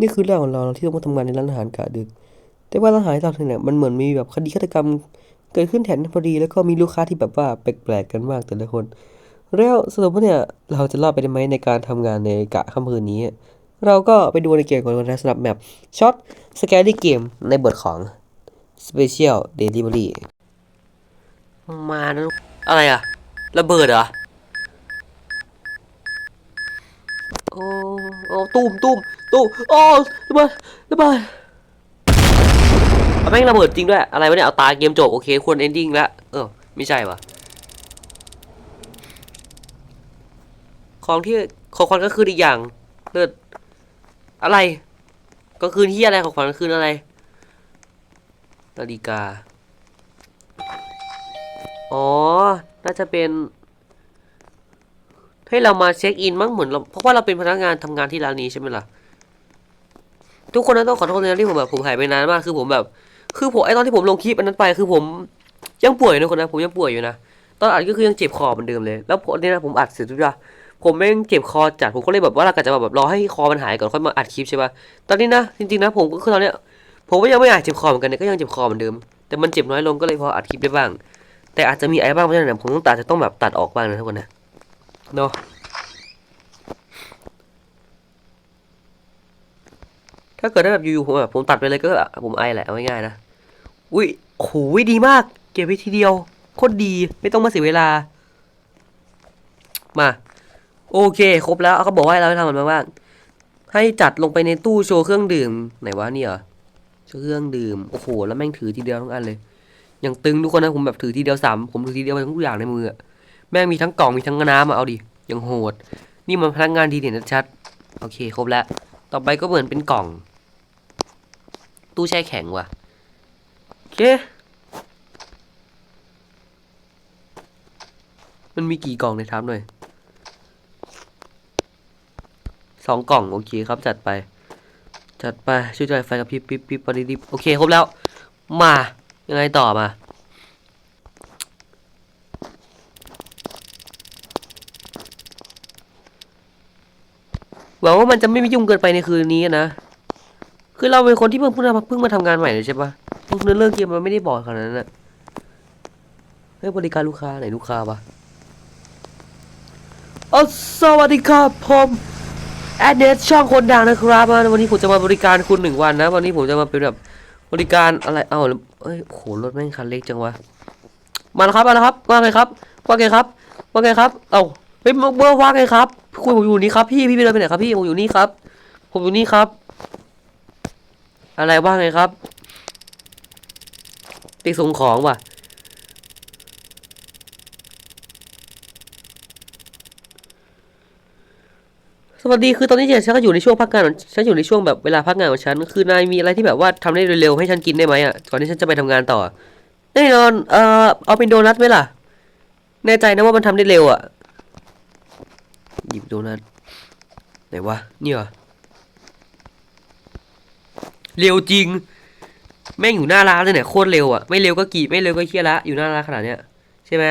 นี่คือเรื่องของเราที่ต้องมาทำงานในร้านอาหารกะดึก แต่ว่าร้านอาหารที่เราเนี่ยมันเหมือนมีแบบคดีฆาตกรรม เกิดขึ้นแถนั้นพอดี แล้วก็มีลูกค้าที่แบบว่าแปลกๆกันมากแต่ละคน แล้วสรุปว่าเนี่ยเราจะรอดไปได้ไหมในการทำงานในกะค่ำคืนนี้ เราก็ไปดูในเกมก่อนนะสำหรับแมปช็อตสแกรี่เกมในบทของ Special Delivery มานะอะไรอะระเบิดเหรอโอ้โอ้ตุ้มตุ้ม ตุ้โอ้ระเบิดระเบิดเอาแม่งระเบิดจริงด้วย อะไรวะเนี่ย เอาตาเกมจบ โอเค ควรเอนดิ้งแล้ว เออ ไม่ใช่วะของที่ของขวัญก็คืออีกอย่าง เลิศอะไร ก็คือที่อะไรของขวัญก็คืออะไร นาฬิกา อ๋อ น่าจะเป็น ให้เรามาเช็คอินมั้งเหมือนเราเพราะว่าเราเป็นพนักงานทำงานที่ร้านนี้ใช่ไหมล่ะ ทุกคนนั้นต้องขอโทษนะที่ผมแบบผมหายไปนานมากคือผมแบบ คือผมไอตอนที่ผมลงคลิปอันนั้นไปคือผมยังป่วยนะคนนะผมยังป่วยอยู่นะตอนอัดก็คือยังเจ็บคอเหมือนเดิมเลยแล้วผมเนี่ยนะผมอัดเสร็จทุกอย่างผมแม่งเจ็บคอจัดผมก็เลยแบบว่าเรากะจะแบบรอให้คอมันหายก่อนค่อยมาอัดคลิปใช่ป่ะตอนนี้นะจริงๆนะผมก็คือตอนเนี้ยผมก็ยังไม่อยากเจ็บคอเหมือนกันเนี่ยก็ยังเจ็บคอเหมือนเดิม แต่มันเจ็บน้อยลงก็เลยพออัดคลิปได้บ้าง แต่อาจจะมีไอะไรบ้างเพราะฉะนั้นผมต้องตัดจะต้องแบบตัดออกบ้างนะทุกคนนะเนาะ ถ้าเกิดได้แบบอยู่ๆผมแบบผมตัดไปเลยก็ผมไอแหละเอาง่ายๆนะ อุ้ยโหดีมาก เก็บไปทีเดียวโคตรดีไม่ต้องมาเสียเวลา มา โอเค ครบแล้วเขาบอกว่าให้เราทำมันมาบ้างให้จัดลงไปในตู้โชว์เครื่องดื่มไหนวะเนี่ยเหรอโชว์เครื่องดื่มโอ้โหแล้วแม่งถือทีเดียวทั้งอันเลยอย่างตึงทุกคนนะผมแบบถือทีเดียวสามผมถือทีเดียวทุกอย่างในมือแม่งมีทั้งกล่องมีทั้งน้ำอะเอาดิอย่างโหด นี่มันพนักงานดีเด่นชัดโอเค ครบแล้ว ต่อไปก็เหมือนเป็นกล่อง ตู้แช่แข็งว่ะโอเค มันมีกี่กล่องในทับหน่อยสองกล่องโอเคครับจัดไป จัดไปช่วยจ่ายไฟกับพริบพริบพริบปริดิบโอเคครบแล้ว มายังไงต่อมาหวังว่ามันจะไม่ยุ่งเกินไปในคืนนี้นะ คือเราเป็นคนที่เพิ่งเพิ่งมาเพิ่งมาทำงานใหม่เลยใช่ปะพวกเนื้อเรื่องเกมมันไม่ได้บอกขนาดนั้นอะเฮ้ยบริการลูกค้าไหนลูกค้าปะอ๋อสวัสดีครับผมแอดเนสช่องคนดังนะครับวันนี้ผมจะมาบริการคุณหนึ่งวันนะ วันนี้ผมจะมาเป็นแบบบริการอะไรเอ้าเอ้ยโหรถแม่งคันเล็กจังวะมาแล้วครับมาแล้วครับว่าไงครับว่าไงครับว่าไงครับเอ้าเฮ้ยเมื่อว่าไงครับคุยผมอยู่นี่ครับพี่พี่ไปเดินไปไหนครับพี่ผมอยู่นี่ครับ ผมอยู่นี่ครับ อะไรว่างไงครับไปส่งของว่ะ สวัสดีคือตอนนี้ฉันก็อยู่ในช่วงพักงานของฉันอยู่ในช่วงแบบเวลาพักงานของฉัน คือนายมีอะไรที่แบบว่าทำได้เร็วๆให้ฉันกินได้ไหมอะก่อนที่ฉันจะไปทำงานต่อแน่นอนเอ่อเอาเป็นโดนัทไหมล่ะ แน่ใจนะว่ามันทำได้เร็วอะหยิบโดนัทไหนวะนี่เหรอ เร็วจริง แม่งอยู่หน้าร้านเลยเนี่ยโคตรเร็วอะไม่เร็วก็กี่ไม่เร็วก็เคี้ยละอยู่หน้าร้านขนาดเนี้ยใช่ไหม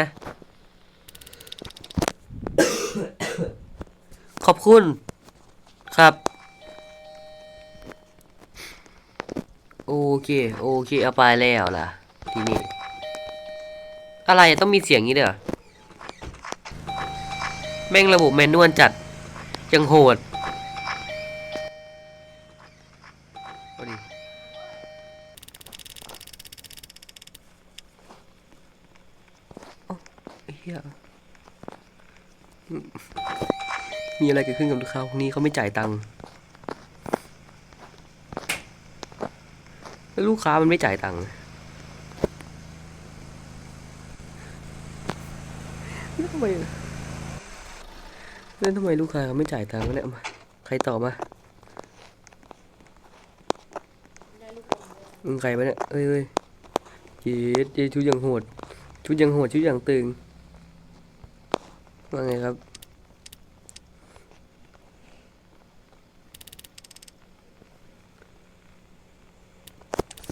ขอบคุณครับโอเคโอเคเอาไปแล้วล่ะทีนี้อะไรอะต้องมีเสียงนี้เด้อแม่งระบบแมนนวลจัดยังโหด มีอะไรเกิดขึ้นกับลูกค้าพวกนี้เขาไม่จ่ายตังค์แล้วลูกค้ามันไม่จ่ายตังค์แล้วทำไมแล้วทำไมลูกค้าเขาไม่จ่ายตังค์เนี่ยมาใครต่อมามึงใครมาเนี่ยเอ้ยเอ้ยจ๊เจ๊ชุดอย่างโหด ชุดอย่างโหดชุดอย่างตึงว่าไงครับ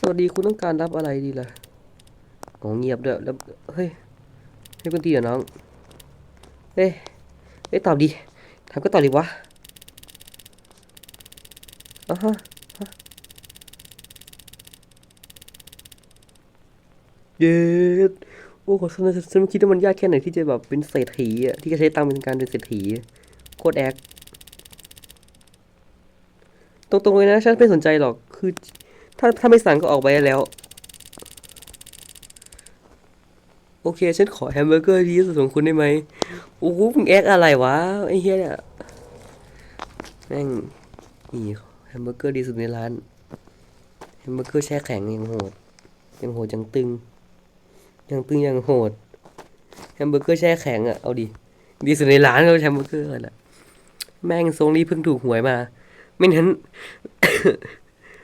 สวัส ดีคุณต้องการรับอะไรดีล่ะอ๋อเงียบเด้อแล้วเฮ้ยให้คุณตีเหรอน้องเอ้ยเอ้ยตอบดีถามก็ตอบดีวะอะฮะเย็ดโอ้โหฉันฉันไม่คิดว่ามันยากแค่ไหนที่จะแบบเป็นเศรษฐีอะที่จะใช้ตังเป็นการเป็นเศรษฐีโคตรแอคตรงๆเลยนะฉันไม่สนใจหรอกคือ ถ้าถ้าไม่สั่งก็ออกไปแล้ว โอเค ฉันขอแฮมเบอร์เกอร์ที่สุดของคุณได้ไหมโอ้โหมึงแอคอะไรวะ ไอ้เหี้ยเนี่ยแม่งนี่แฮมเบอร์เกอร์ดีสุดในร้าน แฮมเบอร์เกอร์แช่แข็งยังโหด ยังโหดยังตึง ยังตึงยังโหด แฮมเบอร์เกอร์แช่แข็งอะ เอาดิ ดีสุดในร้านก็แฮมเบอร์เกอร์แหละแม่งทรงนี้เพิ่งถูกหวยมา ไม่นั้น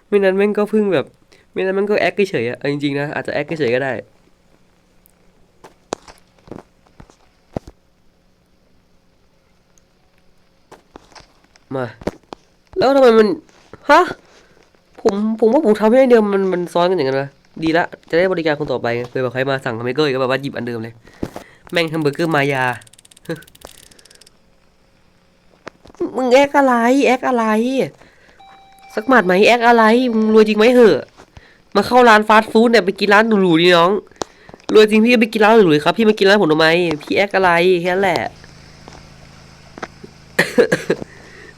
ไม่นั้นแม่งก็พิ่งแบบ ไม่นั้นแม่งก็แอคเฉยอะจริงๆนะอาจจะแอคเฉยก็ได้มา แล้วทำไมมันฮะผมผมว่าผมทำให้เดียวมันมันซ้อนกันอย่างนั้นนะดีละจะได้บริการคนต่อไปเคยบอกใครมาสั่งแฮมเบอร์เกอร์ก็แบบว่าหยิบอันเดิมเลย แม่งแฮมเบอร์เกอร์มายามึงแอคอะไรแอคอะไร สักหมัดไหมแอคอะไรมึงรวยจริงไหมเหอะ มาเข้าร้านฟาสต์ฟู้ดเนี่ยไปกินร้านหรูๆดิน้อง รวยจริงพี่ไปกินร้านหรูๆครับพี่มากินร้านผมทำไมพี่แอคอะไรแค่นั้นแหละ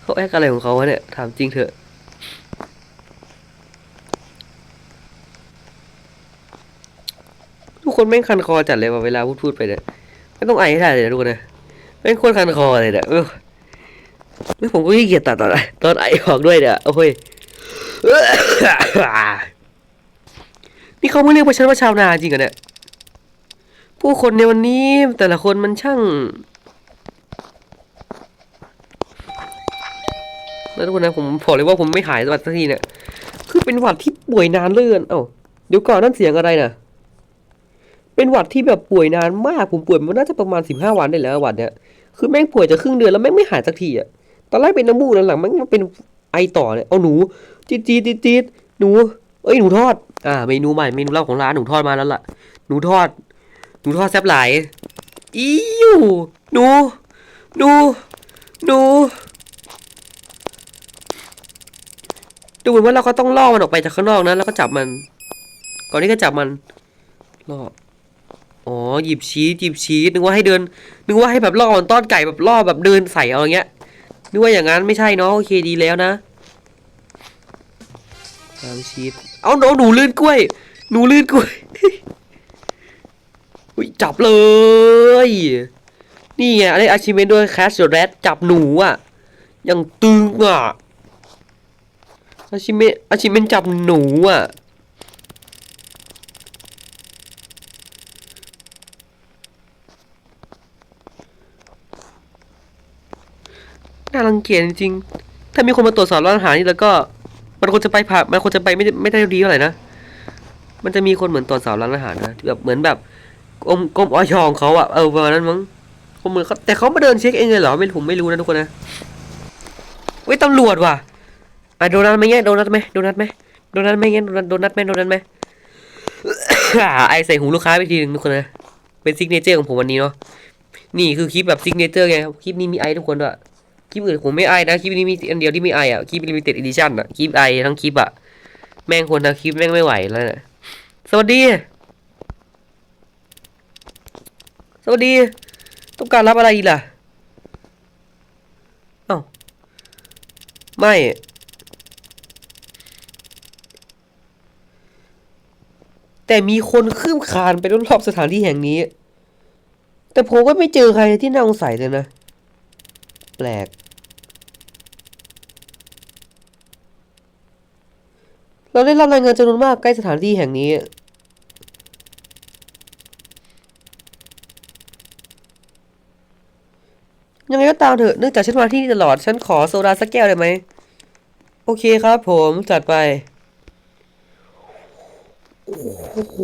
เขาแอคอะไรของเขาวะเนี่ยถามจริงเถอะทุกคนแม่งคันคอจัดเลยว่ะเวลาพูดพูดไปเนี่ยไม่ต้องไอให้ได้เลยนะทุกคนนะแม่งโคตรคันคอเลยเนี่ย เออไม่ผมก็ขี้เกียจตัดตอนไอตอนไอออกด้วยเนี่ยโอ้ยนี่เขาไม่เรียกว่าฉันว่าชาวนาจริงเหรอเนี่ยผู้คนในวันนี้แต่ละคนมันช่างแล้วทุกคนนะผมบอกเลยว่าผมไม่หายหวัดสักทีเนี่ยคือเป็นหวัดที่ป่วยนานเลื่อนเอ้าเดี๋ยวก่อนนั่นเสียงอะไรน่ะเป็นหวัดที่แบบป่วยนานมากผมป่วยมันน่าจะประมาณสิบห้าวันได้แล้วหวัดเนี้ยคือแม่งป่วยจะครึ่งเดือนแล้วแม่งไม่หายสักทีอะ ตอนแรกเป็นน้ำมูกหลังๆม่งเป็นไอต่อเนี่ยเอาหนูจี๊ดจี๊ดจี๊ดหนูเอ้ยหนูทอด อ่าเมนูใหม่เมนูเล่าของร้านหนูทอดมาแล้วล่ะ หนูทอด หนูทอดแซ่บหลายอิ้วหนูหนูหนูดูเหมือนว่าเราก็ต้องล่อมันออกไปจากข้างนอกนะแล้วก็จับมัน ก่อนที่จะจับมันล่ออ๋อหยิบชีสหยิบชีสนึกว่าให้เดิน นึกว่าให้แบบล่อมันต้อนไก่แบบล่อแบบเดินใส่เอาอย่างเงี้ย นึกว่าอย่างนั้นไม่ใช่เนาะโอเคดีแล้วนะตามชีสเอาหนูหนูลื่นกล้วย หนูลื่นกล้วยอุ้ยจับเลย นี่ไงอันนี้อาชิเมนด้วยแคสเรดจับหนูอะยังตึงอะอาชิเมอาชิเมนจับหนูอะ น่ารังเกียจจริงๆถ้ามีคนมาตรวจสอบร้านอาหารนี่แล้วก็ มันควรจะไปผ่ามันควรจะไปไม่ไม่ได้ดีเท่าไหร่นะมันจะมีคนเหมือนตรวจสอบร้านอาหารนะแบบเหมือนแบบกรมกรมออยองเขาอะเออประมาณนั้นมั้งเขาเหมือนเขาแต่เขามาเดินเช็คเองเลยเหรอไม่ผมไม่รู้นะทุกคนนะเว้ยตำรวจว่ะอะโดนัทไหมเงี้ยโดนัทไหมโดนัทไหมโดนัทไหมเงี้ยโดนัทโดนัทไหมโดนัทไหมไอใส่หูลูกค้าไปทีหนึงทุกคนนะเป็นซิกเนเจอร์ของผมวันนี้เนาะนี่คือคลิปแบบซิกเนเจอร์ไงคลิปนี้มีไอทุกคนด้วย คลิปอื่นผมไม่ไอนะคลิปนี้มีอันเดียวที่ไม่ไออะคลิปลิมิเต็ดอีดิชั่นอะคลิปไอทั้งคลิปอะแม่งคนทั้งคลิปแม่งไม่ไหวแล้วนะสวัสดี สวัสดี ต้องการรับอะไรอีกล่ะเอ้าไม่แต่มีคนคืบคลานไปรอบสถานที่แห่งนี้ แต่ผมก็ไม่เจอใครที่น่าสงสัยเลยนะ แปลก เราได้รับรายงานจำนวนมากใกล้สถานที่แห่งนี้ ยังไงก็ตามเถอะเนื่องจากฉันมาที่นี่ตลอด ฉันขอโซดาสักแก้วได้ไหม โอเคครับผมจัดไป โอ้โห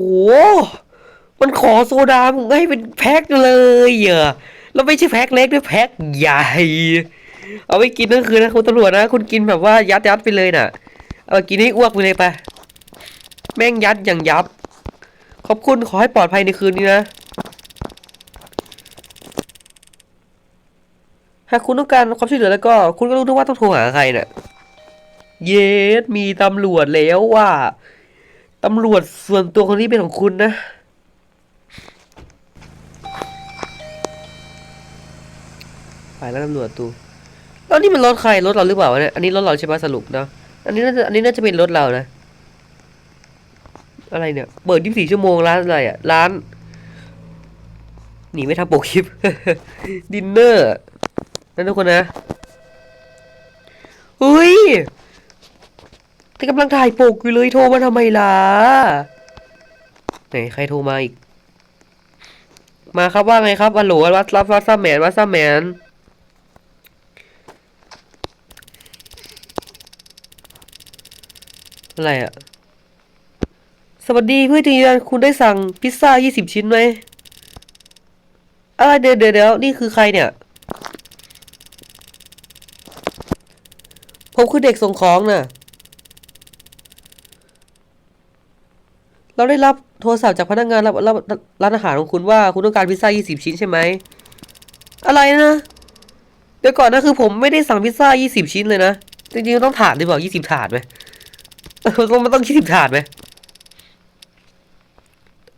มันขอโซดามึงให้เป็นแพ็คเลยเหรอ แล้วไม่ใช่แพ็คเล็กด้วยแพ็คใหญ่ เอาไปกินนั่นคือนะคุณตำรวจนะ คุณกินแบบว่ายัดยัดไปเลยน่ะ เอาไปกินให้อ้วกไปเลยไปแม่งยัดอย่างยับ ขอบคุณขอให้ปลอดภัยในคืนนี้นะ หากคุณต้องการความช่วยเหลือแล้วก็ คุณก็รู้ด้วยว่าต้องโทรหาใครน่ะ เยสมีตำรวจแล้วว่ะตำรวจส่วนตัวคนนี้เป็นของคุณนะ ไปแล้วตำรวจตูแล้วนี่มันรถใครรถเราหรือเปล่าวะเนี่ยอันนี้รถเราใช่ปะสรุปเนาะอันนี้น่าจะอันนี้น่าจะเป็นรถเรานะ อะไรเนี่ย เปิด 24 ชั่วโมงร้านอะไรอะร้านหนีไม่ทำโปกคลิป ดินเนอร์นั่นทุกคนนะเฮ้ยแต่กำลังถ่ายปกอยู่เลยโทรมาทำไมล่ะไหนใครโทรมาอีก มาครับว่าไงครับอัลโหลวัดรับวัดซัมแมนวัดซัมแมน อะไรอะสวัสดีเพื่อนทีนคุณได้สั่งพิซซ่า20ชิ้นไหมอะไรเดี๋ยวเดี๋ยวเดี๋ยวนี่คือใครเนี่ย ผมคือเด็กส่งของน่ะ เราได้รับโทรศัพท์จากพนักงานรับรับร้านอาหารของคุณว่าคุณต้องการพิซซ่า20ชิ้นใช่ไหม อะไรนะ เดี๋ยวก่อนนะคือผมไม่ได้สั่งพิซซ่า20ชิ้นเลยนะ จริงๆต้องถาดหรือเปล่า20ถาดไหม เออมันต้อง20ถาดไหม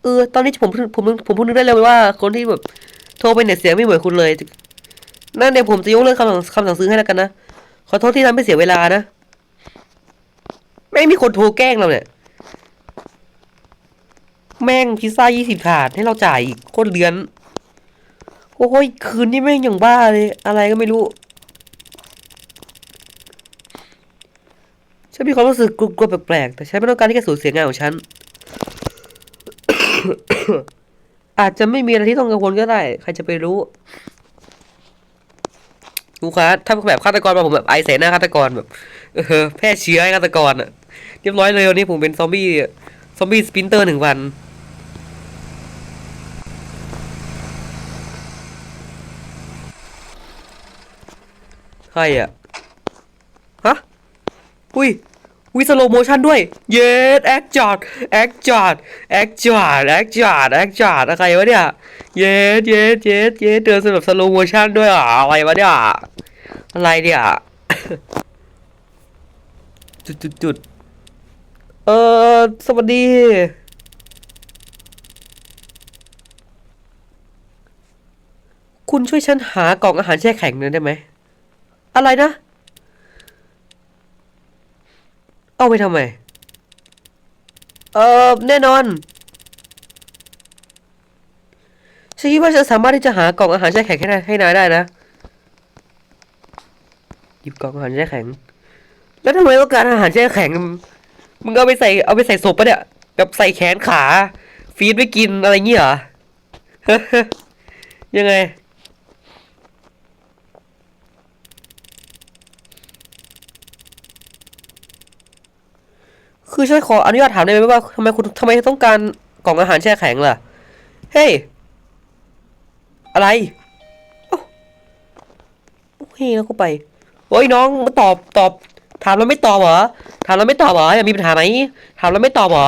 เออ ตอนนี้ผมผมผมพิ่งนึกได้เลยว่า คนที่แบบโทรไปเนี่ยเสียงไม่เหมือนคุณเลย นั่นเดี๋ยวผมจะยกเลิกคำสั่งคำสั่งซื้อให้แล้วกันนะ ขอโทษที่ทำให้เสียเวลานะ ไม่มีคนโทรแกล้งเราเนี่ย แม่งพิซซ่ายี่สิบถาดให้เราจ่ายอีกโคตรเดือน โอ้ยคืนนี้แม่งอย่างบ้าเลย อะไรก็ไม่รู้ ฉันมีความรู้สึกกลัวๆแปลกๆ แต่ฉันไม่ต้องการที่จะสูญเสียงานของฉัน อาจจะไม่มีอะไรที่ต้องกังวลก็ได้ ใครจะไปรู้ลูกค้าถ้าแบบฆาตกรมาผมแบบไอใส่หน้าฆาตกรแบบ เออแพร่เชื้อให้ฆาตกรอะเรียบร้อยเลยวันนี้ผมเป็นซอมบี้ซอมบี้สปินเตอร์หนึ่งวันใครอะฮะ อุ้ยอุ้ยสโลโมชันด้วย เยสแอคจอดแอคจอดแอคจอดแอคจอดแอคจอดอะไรวะเนี่ย เยสเยสเยสเยสเดินสำหรับสโลโมชันด้วยอะอะไรวะเนี่ย อะไรเนี่ย จุดจุดจุดเออสวัสดี คุณช่วยฉันหากล่องอาหารแช่แข็งหน่อยได้ไหม อะไรนะ เอาไปทำไม เออแน่นอน ฉันคิดว่าฉันสามารถที่จะหากล่องอาหารแช่แข็งให้นายให้นายได้นะ หยิบกล่องอาหารแช่แข็ง แล้วทำไมต้องการอาหารแช่แข็ง มึงเอาไปใส่เอาไปใส่ศพปะเนี่ย แบบใส่แขนขา ฟีดไปกินอะไรเงี้ยเหรอ ยังไง คือฉันขออนุญาตถามได้ไหมว่าทำไมคุณทำไมต้องการกล่องอาหารแช่แข็งล่ะ เฮ้ย อะไรเอ้โอเคแล้วก็ไปโอ้ยน้องมาตอบตอบ ถามแล้วไม่ตอบเหรอ ถามแล้วไม่ตอบเหรอยามีปัญหาไหมถามแล้วไม่ตอบเหรอ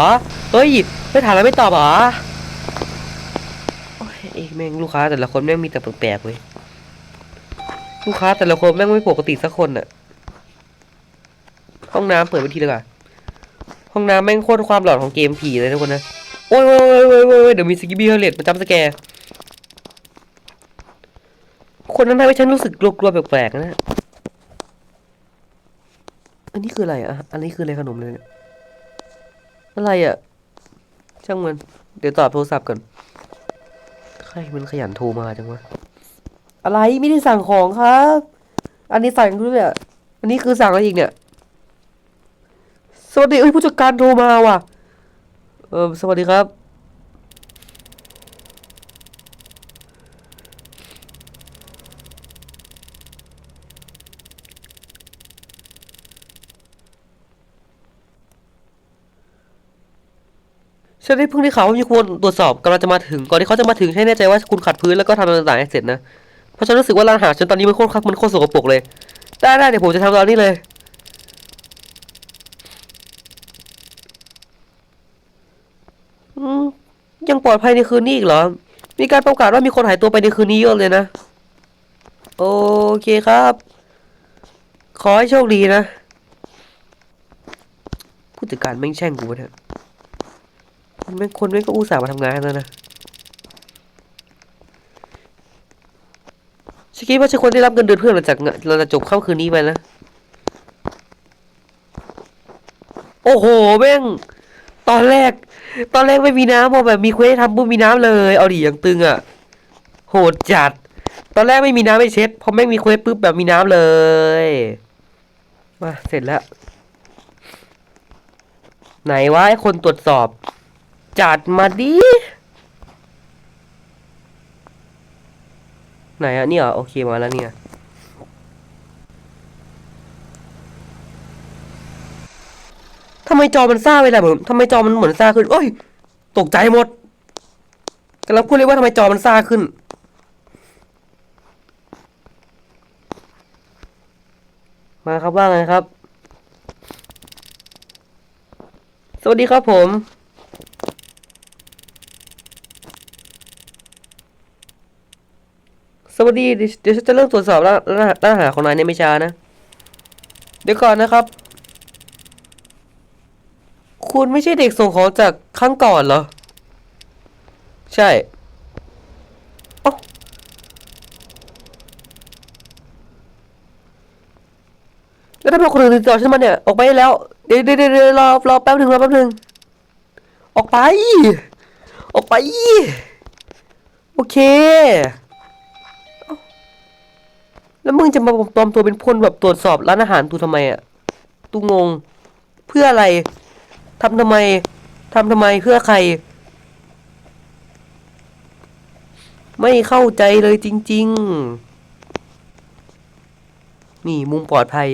เฮ้ยไม่ถามแล้วไม่ตอบเหรอโอ้ยเอ้ยแม่งลูกค้าแต่ละคนแม่งมีแต่แปลกๆเว้ยลูกค้าแต่ละคนแม่งไม่ปกติสักคนอะห้องน้ำเปิดไปทีเลยก่อน ห้องน้ำแม่งโคตรความหลอนของเกมผีเลยทุกคนนะ โอ้ยโอ้ยโอ้ยโอ้ยโอ้ยเดี๋ยวมีสกิบี้เฮเลตมาจำสแกร์คนนั้นทำให้ฉันรู้สึกกลัวๆแปลกๆนะ อันนี้คืออะไรอะ อันนี้คืออะไรขนมเลยเนี่ยอะไรอะ ช่างมัน เดี๋ยวตอบโทรศัพท์ก่อน ใครมันขยันโทรมาจังวะ อะไรไม่ได้สั่งของครับ อันนี้สั่งด้วยอะ อันนี้คือสั่งอะไรอีกเนี่ย วัสดีเอ้ยผู้จัดการโทรมาว่ะ เออสวัสดีครับ ฉันได้เพิ่งได้ข่าวว่ามีคนตรวจสอบกำลังจะมาถึง ก่อนที่เขาจะมาถึงให้แน่ใจว่าคุณขัดพื้นแล้วก็ทำอะไรต่างๆให้เสร็จนะ เพราะฉันรู้สึกว่าร้านอาหารฉันตอนนี้มันโคตรคักมันโคตรสกปรกเลย ได้ได้เดี๋ยวผมจะทำตอนนี้เลย อืม ยังปลอดภัยในคืนนี้อีกเหรอ มีการประกาศว่ามีคนหายตัวไปในคืนนี้เยอะเลยนะ โอเคครับ ขอให้โชคดีนะ ผู้จัดการแม่งแช่งกูวะเนี่ยคนแม่งคนแม่งก็อุตส่าห์มาทำงานแล้วนะฉันคิดว่าฉันควรได้รับเงินเดือนเพื่อหลังจากงเราจะจบค่ำคืนนี้ไปนะโอ้โหแม่ง ตอนแรก ตอนแรกไม่มีน้ำพอแบบมีเควสทำปุ๊บมีน้ำเลย เอาดิอย่างตึงอะ โหดจัด ตอนแรกไม่มีน้ำไม่เช็ดพอแม่งมีเควสปุ๊บแบบมีน้ำเลยมาเสร็จแล้ว ไหนวะไอ้คนตรวจสอบ จัดมาดิ ไหนอะเนี่ยเหรอโอเคมาแล้วเนี่ย ทำไมจอมันซ่าเวลาเหมือนทำไมจอมันเหมือนซ่าขึ้นโอ้ย ตกใจหมดกำลังพูดเลยว่าทำไมจอมันซ่าขึ้น มาครับว่าไงครับ สวัสดีครับผม สวัสดี เดี๋ยวฉันจะเริ่มตรวจสอบแล้วรหัสรหัสของนายเนี่ยไม่ช้านะ เดี๋ยวก่อนนะครับ คุณไม่ใช่เด็กส่งของจากครั้งก่อนเหรอ ใช่เอ้าแล้วทำไมคนอื่นติดต่อฉันมาเนี่ย ออกไปแล้ว เดี๋ยวเดี๋ยวเดี๋ยวรอรอแป๊บหนึ่งรอแป๊บหนึ่งออกไป ออกไป โอเค แล้วมึงจะมาปลอมตัวเป็นคนแบบตรวจสอบร้านอาหารตูทำไมอะ ตูงง เพื่ออะไร ทำทำไมทำทำไมเพื่อใคร ไม่เข้าใจเลยจริง ๆ นี่มุมปลอดภัย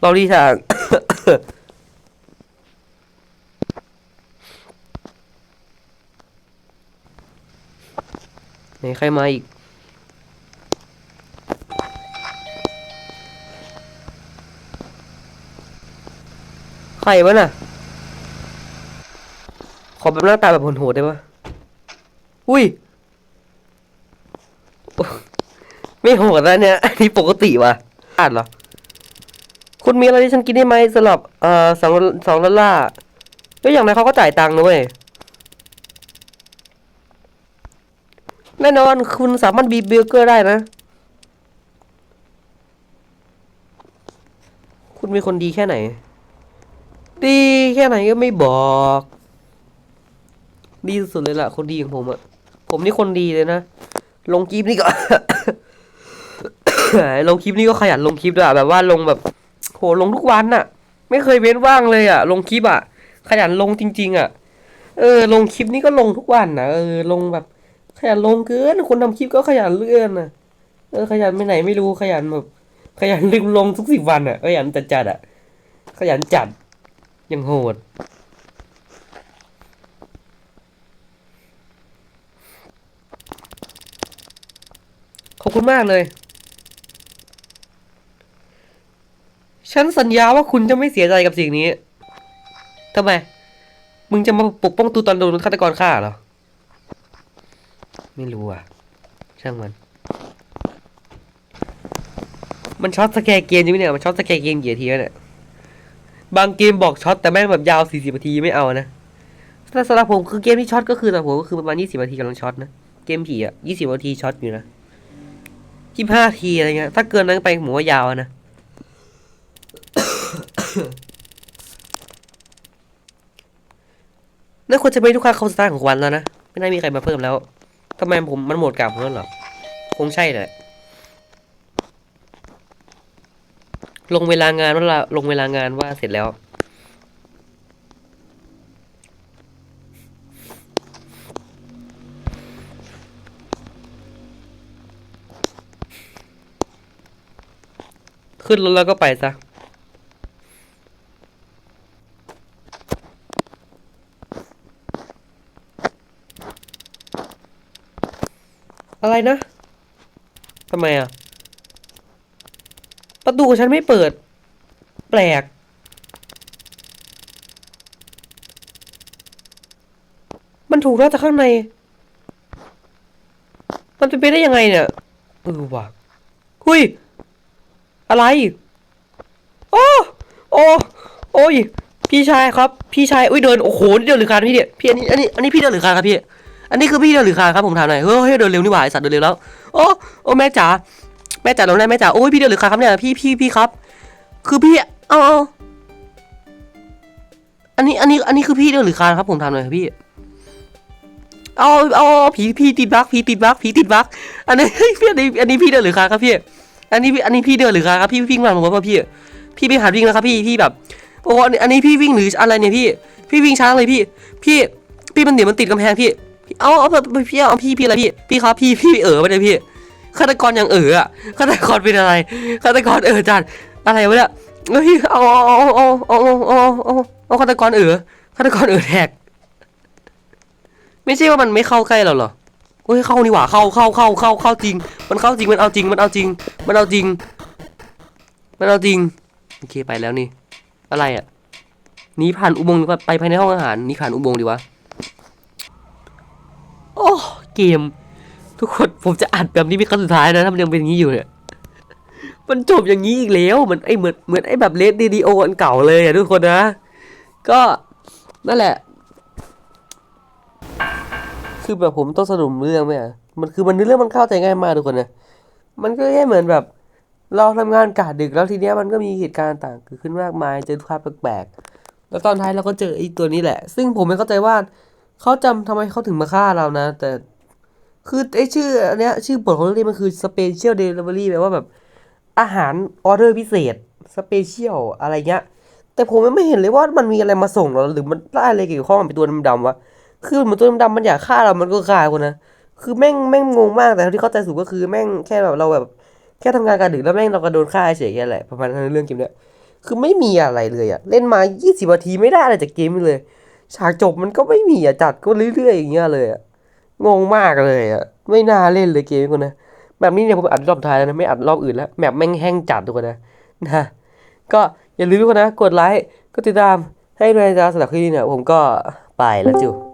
เราดีทางไหนใครมาอีกใครวะน่ะ ขอแบบหน้าตาแบบโหดๆได้ปะอุ้ย ไม่โหดแล้วเนี่ย อันนี้ปกติว่ะอ่านเหรอ คุณมีอะไรที่ฉันกินได้ไหมสำหรับเอ่อสองสองดอลลาร์แล้วอย่างไรเขาก็จ่ายตังค์นะเว้ยแน่นอนคุณสามารถบีบเบอร์เกอร์ได้นะ คุณเป็นคนดีแค่ไหน ดีแค่ไหนก็ไม่บอก ดีสุดเลยล่ะ คนดีของผมอะผมนี่คนดีเลยนะ ลงคลิปนี่ก็ ลงคลิปนี่ก็ขยันลงคลิปด้วยแบบว่าลงแบบ โหลงทุกวันน่ะไม่เคยเว้นว่างเลยอะลงคลิปอะขยันลงจริง ๆอะเออ ลงคลิปนี่ก็ลงทุกวันนะเออลงแบบ ขยันลงเกิน คนทำคลิปก็ขยันเลื่อนนะเออ ขยันไปไหนไม่รู้ขยันแบบขยันลืมลงทุกสิบวันอะขยันจัดจัดอะขยันจัดยังโหด ขอบคุณมากเลย ฉันสัญญาว่าคุณจะไม่เสียใจกับสิ่งนี้ทำไม มึงจะมาปกป้องตูตอนโดนฆาตกรฆ่าเหรอ ไม่รู้อะ ช่างมัน มันช็อตสแกร์เกมจริงไหมเนี่ย มันช็อตสแกร์เกมกี่นาทีแล้วเนี่ย บางเกมบอกช็อตแต่แม่งแบบยาวสี่สิบนาทีไม่เอานะแต่สำหรับผมคือเกมที่ช็อตก็คือสำหรับผมก็คือประมาณยี่สิบนาทีกำลังช็อตนะ เกมผีอะยี่สิบนาทีช็อตอยู่นะ ยี่ห้าทีอะไรเงี้ย ถ้าเกินนั้นไปหมูว่ายาวอะนะ น่าควรจะเป็นทุกครั้งเขาสตาร์ทของวันแล้วนะ ไม่น่ามีใครมาเพิ่มแล้วทำไมผมมันหมดกลับเพื่อนเหรอ คงใช่แหละ ลงเวลางานว่าละลงเวลางานว่าเสร็จแล้ว ขึ้นรถแล้วก็ไปซะอะไรนะทำไมอะ ประตูของฉันไม่เปิด แปลก มันถูกแล้วแต่ข้างใน มันเป็นไปได้ยังไงเนี่ย เออว่ะหุย อะไร โอ้โอ้โอ้ย พี่ชายครับ พี่ชายอุ้ยเดิน โอ้โหนี่เดินหรือคานพี่เนี่ย พี่อันนี้ อันนี้ อันนี้พี่เดินหรือคานครับพี่ อันนี้คือพี่เดินหรือคานครับผมถามหน่อย เฮ้ย เดินเร็วนี่หว่าไอสัตว์เดินเร็วแล้ว โอ้โอ้แม่จ๋า แม่จ๋าลงได้แม่จ๋า โอ้ยพี่เดินหรือคานครับเนี่ย พี่พี่พี่ครับ คือพี่ เอาเอาอันนี้ อันนี้ อันนี้คือพี่เดินหรือคานครับผมถามหน่อยครับพี่เอาเอาผีผีติดบั๊กผีติดบั๊กผีติดบั๊กอันนี้พี่อันนี้อันนี้พี่เดินหรือคานครับพี่ อันนี้พี่อันนี้พี่เดินหรือครับพี่วิ่งมาผมว่าพี่ พี่ไปหัดวิ่งแล้วครับพี่พี่แบบโอ้โหอันนี้อันนี้พี่วิ่งหรืออะไรเนี่ยพี่ พี่วิ่งช้าเลยพี่ พี่พี่มันเดี๋ยวมันติดกำแพงพี่ เอาเอาพี่เอาพี่พี่อะไรพี่พี่ครับพี่พี่เอ๋อไปเลยพี่ฆาตกรอยังเอ๋ออะฆาตกรเป็นอะไรฆาตกรเอ๋อจัดอะไรวะเนี่ยเฮ้ยเอาเอาเอาเอาเอาเอาเอาเอาฆาตกรเอ๋อฆาตกรเอ๋อแทกไม่ใช่ว่ามันไม่เข้าใกล้เราหรอ เฮ้ยเข้านี่หว่าเข้าเข้าเข้าเข้าเข้าจริง มันเข้าจริงมันเอาจริงมันเอาจริง มันเอาจริง มันเอาจริงโอเคไปแล้วนี่ อะไรอะหนีผ่านอุโมงค์ไปภายในห้องอาหารหนีผ่านอุโมงค์ดีวะโอ้เกม ทุกคนผมจะอัดแบบนี้เป็นครั้งสุดท้ายนะถ้ามันยังเป็นอย่างนี้อยู่เนี่ยมันจบอย่างนี้อีกแล้วเหมือนไอ้เหมือนเหมือนไอ้แบบเลดดีดีโออันเก่าเลยอะทุกคนนะ ก็นั่นแหละ คือแบบผมต้องสรุปเรื่องไหมอะมันคือมันเรื่องมันเข้าใจง่ายมากทุกคนนะมันก็แค่เหมือนแบบ เราทำงานกะดึกแล้วทีเนี้ยมันก็มีเหตุการณ์ต่างเกิดขึ้นมากมายเจอภาพแปลกๆแล้วตอนท้ายเราก็เจอไอ้ตัวนี้แหละ ซึ่งผมไม่เข้าใจว่าเขาจำทำไมเขาถึงมาฆ่าเรานะ แต่คือไอ้ชื่ออันเนี้ยชื่อบทของเรื่องนี้มันคือ Special Delivery แปลว่าแบบ อาหารออเดอร์พิเศษ Special อะไรเงี้ยแต่ผมไม่เห็นเลยว่ามันมีอะไรมาส่งเราหรือมันได้อะไรเกี่ยวข้องเป็นตัวดำๆวะ คือเหมือนตัวดำๆมันอยากฆ่าเรา มันก็ฆ่าคนนะคือแม่งแม่งงงมากแต่ที่เข้าใจสุดก็คือแม่งแค่แบบเราแบบแค่ทำงานกลารดึกแล้วแม่งเราก็โดนฆ่าเฉยแค่แหละประมาณนั้นเรื่องเกมเนี้ยคือไม่มีอะไรเลยอะเล่นมา 20นาทีไม่ได้อะไรจากเกมเลย ฉากจบมันก็ไม่มีอะจัดก็เรื่อยๆอย่างเงี้ยเลยอะงงมากเลยอะไม่น่าเล่นเลยเกมนี้คนนะแบบนี้เนี่ยผมอัดรอบท้ายแล้วนะไม่อัดรอบอื่นแล้วแมปแม่งแห้งจัดทุกคนนะนะก็อย่าลืมทุกคนนะกดไลค์กดติดตามให้ด้วยนะจ๊ะสำหรับคลิปนี้เนี่ยผมก็ไปแล้วจู